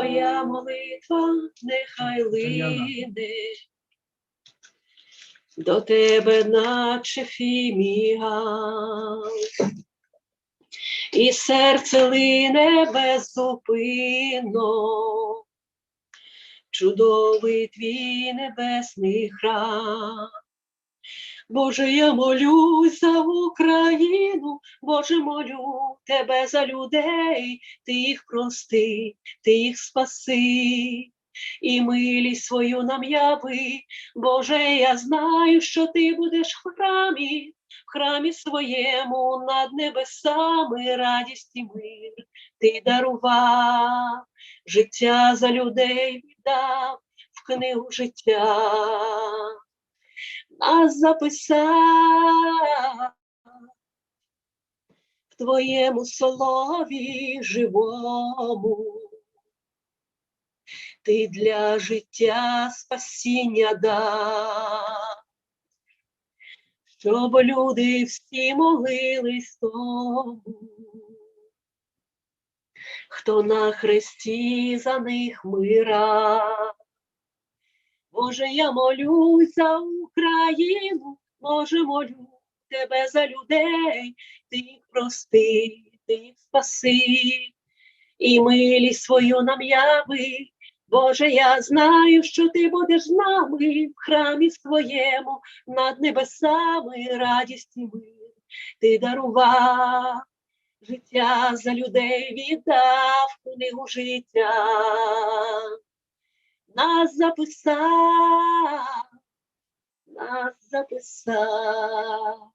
моя молитва нехай лине. До тебе, наче фіміал, і серце лине беззупинно, чудовий твій небесний храм. Боже, я молюсь за Україну, Боже, молю тебе за людей, ти їх прости, ти їх спаси, і милість свою нам яви. Боже, я знаю, що ти будеш в храмі, в храмі своєму над небесами радість і мир. Ти дарував, життя за людей віддав в книгу життя нас записав твоєму слові живому. Ти для життя спасіння дав, щоб люди всі молились тому, хто на хресті за них мира. Боже, я молюсь за Україну, Боже, молю тебе за людей, ти їх прости, ти їх спаси, і милість свою нам яви. Боже, я знаю, що ти будеш з нами в храмі своєму, над небесами радість мир. Ти дарував життя за людей, віддав книгу життя нас записав, нас записав.